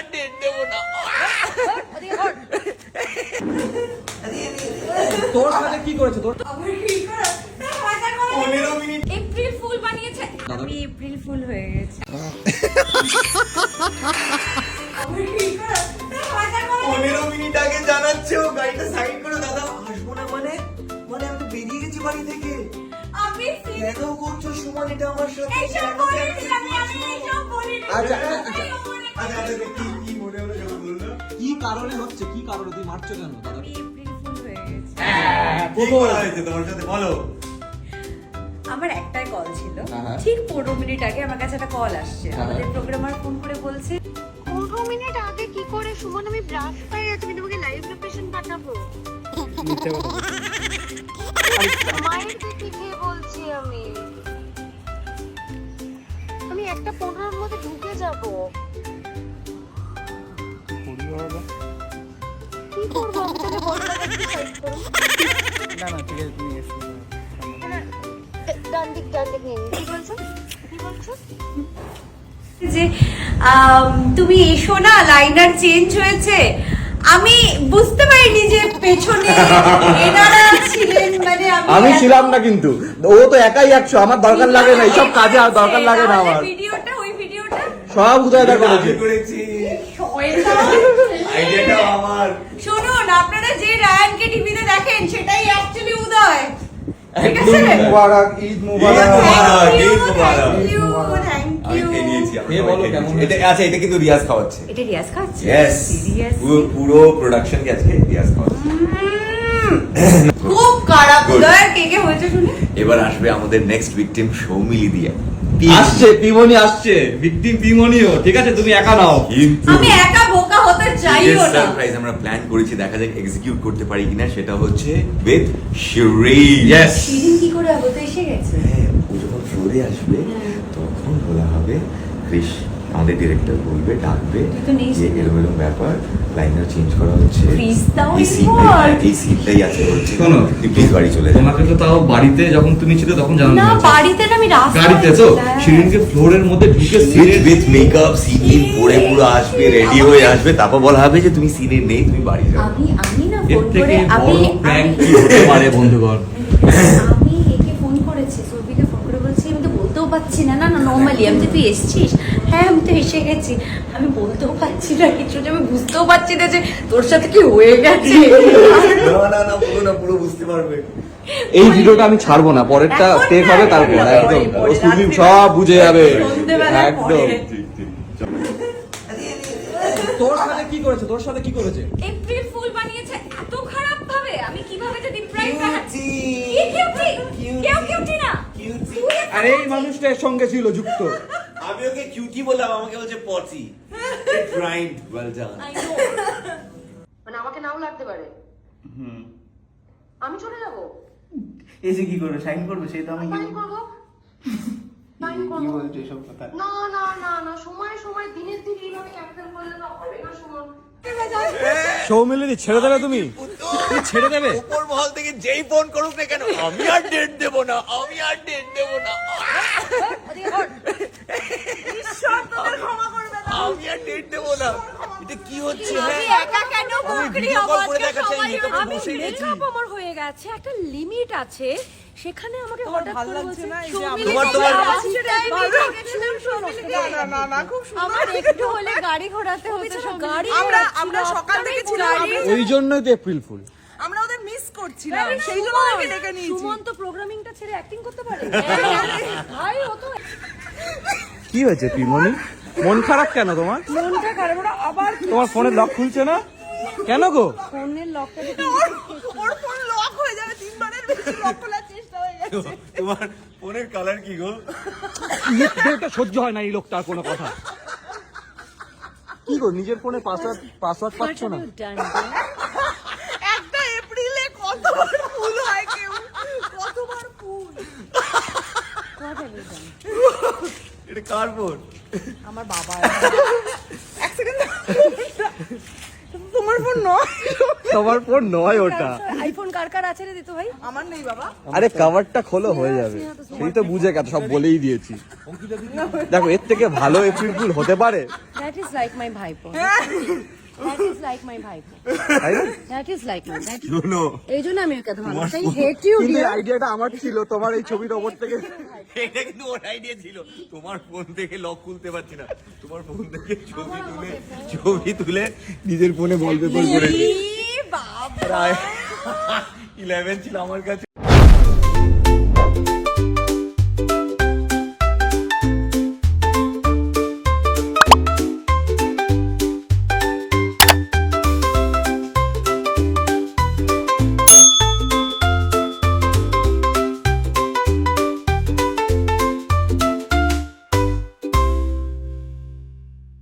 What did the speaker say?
আর date দেবো না তোর সাথে কি করেছে? তোর পনেরো মিনিট। এপ্রিল ফুল বানিয়েছে। আমি এপ্রিল ফুল হয়ে গেছি। পনেরো মিনিট আগে জানাচ্ছে ও গাড়িটা সাইড করে দাদা আসব না মানে? মানে আমি তো বেরিয়ে গেছি বাড়ি থেকে। আমি কেন করছ সুমন? এটা আমার সাথে আচ্ছা, আমি আচ্ছা, মনে আচ্ছা কারণে হচ্ছে? কি কারণে? তুই মারছো কেন? দাদা? এপ্রিল ফুল হয়ে গেছি। কি করা হয়েছে তোমার সাথে? বলো। আমার একটাই কল ছিল। হ্যাঁ। ঠিক পনেরো মিনিট আগে আমার কাছে একটা কল আসছে। হ্যাঁ। আমাদের প্রোগ্রামার ফোন করে বলছে পনেরো মিনিট আগে কি করে? সুমন আমি ব্রাশ পাই আছি আমি তোমাকে লাইভ লোকেশন পাঠাবো। মায়ের দিকে খেয়ে বলছি আমি? আমি একটা পনেরোর মধ্যে ঢুকে যাব। কি করব না না ঠিক আছে তুমি এসো ডান দিক ডান দিক নিয়ে কি বলছো কি বলছো যে তুমি এসো না লাইনার চেঞ্জ হয়েছে। আমি বুঝতে পারিনি যে পেছনে এনারা ছিলেন মানে আমি ছিলাম না কিন্তু। ও তো একাই একশো আমার দরকার লাগে না এইসব কাজে আর দরকার লাগে না আমার। ভিডিওটা ওই ভিডিওটা? সব উদয়দা করেছে। করেছি। শয়তান। আইডিয়াটাও আমার। শুনুন আপনারা যে রায়ানকে টিভিতে দেখেন সেটাই অ্যাকচুয়ালি উদয়। ঠিক আছে? মুবারক ঈদ মুবারক। ঈদ মুবারক। ঈদ মুবারক। এটা আচ্ছা এটা কিন্তু রিয়াজ খাওয়াচ্ছে। এটা রিয়াজ খাচ্ছে পুরো প্রোডাকশন আজকে রিয়াজ খাওয়াচ্ছে। খুব খারাপ। Good. উদয় কে কে হয়েছে শুনে? এবার আসবে আমাদের নেক্সট ভিকটিম সৌমিলি দিয়ে। আসছে পিমনি আসছে। ভিকটিম পিমনিও ঠিক আছে? তুমি একা নাও। কিন্তু আমি একা বোকা হতে চাইও না। সারপ্রাইজ আমরা প্ল্যান করেছি দেখা যাক এক্সিকিউট করতে পারি কিনা সেটা হচ্ছে উইথ শিরিন यस শিরিন কি করে আগতে এসে গেছে? হ্যাঁ ও যখন ফ্লোরে আসবে তখন বলা হবে ক্রিস আমাদের ডিরেক্টর বলবে ডাকবে যে এরকম এরকম ব্যাপার লাইনার চেঞ্জ করা হচ্ছে। এই সিনটাই involved। এই সিনটাই আছে বলছে। প্লিজ বাড়ি চলে তোমাকে তো তাও বাড়িতে যখন তুমি ছিলে তখন জানানো না বাড়িতে না আমি গাড়িতে তো। শিরিনকে ফ্লোরের মধ্যে ঢুকে উইথ উইথ মেকআপ সিন পরে পুরো আসবে রেডি হয়ে আসবে তারপর বলা হবে যে তুমি সিনে নেই তুমি বাড়ি যাও। আমি আমি না ফোন করে আমি প্র্যাঙ্ক আমি- কি হতে পারে বন্ধুগণ? আমি একে ফোন করেছি সৌভিকে ফোন করে বলছি আমি তো বলতেও পারছি না। না না নর্মালি আমি যে তুই এসছিস। হ্যাঁ আমি তো এসে গেছি। আমি বলতেও পারছি না কিছু আমি বুঝতেও পারছি না যে তোর সাথে কি হয়ে গেছে। না না না পুরো না পুরো বুঝতে পারবে। এই ভিডিওটা আমি ছাড়বো না পরেরটা টেক হবে তারপর একদম। ও সুদীপ সব বুঝে যাবে। একদম। তোর সাথে কি করেছে? তোর সাথে কি করেছে? এপ্রিল ফুল বানিয়েছে এত খারাপ ভাবে আমি কীভাবে যে ডিপ্রাইভ কিউটি কিউটি কিউটি না। কিউটি তুই আর এই মানুষটা এর সঙ্গে ছিল যুক্ত। আমি ওকে কিউটি বললাম আমাকে বলছে পটি grind well done I know. মানে আমাকে নাও লাগতে পারে। আমি চলে যাব? এসে কি করবে? সাইন করবে? সেই তো আমি সাইন করব। সাইন করব। কি বলছো এসব কথা? না না না না সময় সময় দিনের দিন এইভাবে ক্যান্সেল করলে না হবে না সুমন। সৌমিলিনী ছেড়ে দেবে তুমি? তুমি ছেড়ে দেবে? উপর মহল থেকে যেই ফোন করুক না কেন আমি আর ডেট দেব না আমি আর ডেট দেব না। আমি আর ডেট দেব না। এটা কি হচ্ছে? আমি হ্যাঁ। একা কেন বকরি? আজকে সবাই আমি আমার হয়ে গেছে। একটা লিমিট আছে। সেখানে আমাকে খুব সুন্দর আমার একটু হলে গাড়ি ঘোরাতে হতো গাড়ি আমরা আমরা সকাল থেকে ছিলাম ওই জন্যই তো এপ্রিল ফুল আমরা ওদের মিস করছিলাম। সেই জন্য ওদেরকে ডেকে নিয়েছি। সুমন তো প্রোগ্রামিংটা ছেড়ে অ্যাক্টিং করতে পারে? ভাই ও তো কি হয়েছে পিমনি? মন খারাপ কেন তোমার? মনটা খারাপ ওরা আবার তোমার ফোনের লক খুলছে না? কেন গো? ফোনের লকটা ওর ওর ফোন লক হয়ে যাবে তিনবারের বেশি লক খোলার চেষ্টা হয়ে গেছে তোমার ফোনের কালার কি গো? এটা সহ্য হয় না এই লোকটার কোনো কথা। কি গো নিজের ফোনে পাসওয়ার্ড পাসওয়ার্ড পাচ্ছ না? একটা এপ্রিলে কতবার ফুল হয় কেউ? কতবার ফুল এটা কার ফোন আমার বাবা এক সেকেন্ড। তোমার ফোন নয়। তোমার ফোন নয় ওটা। আইফোন কার কার আছে রে দিতু ভাই? আমার নেই বাবা। আরে কভারটা খোলো হয়ে যাবে। সেই তো বুঝে গেছে সব বলেই দিয়েছি। দেখো এর থেকে ভালো এপ্রিল ফুল হতে পারে। দ্যাট ইজ লাইক মাই ভাইপো। ভাইপো। এই জন্য আমি ওকে ইউ আইডিয়াটা আমার ছিল তোমার এই ছবির ওপর থেকে। এটা কিন্তু ওর আইডিয়া ছিল। তোমার ফোন থেকে লক খুলতে পারছি না। তোমার ফোন থেকে ছবি তুলে ছবি তুলে নিজের ফোনে বলবে করে প্রায় ইলেভেন ছিল আমার কাছে।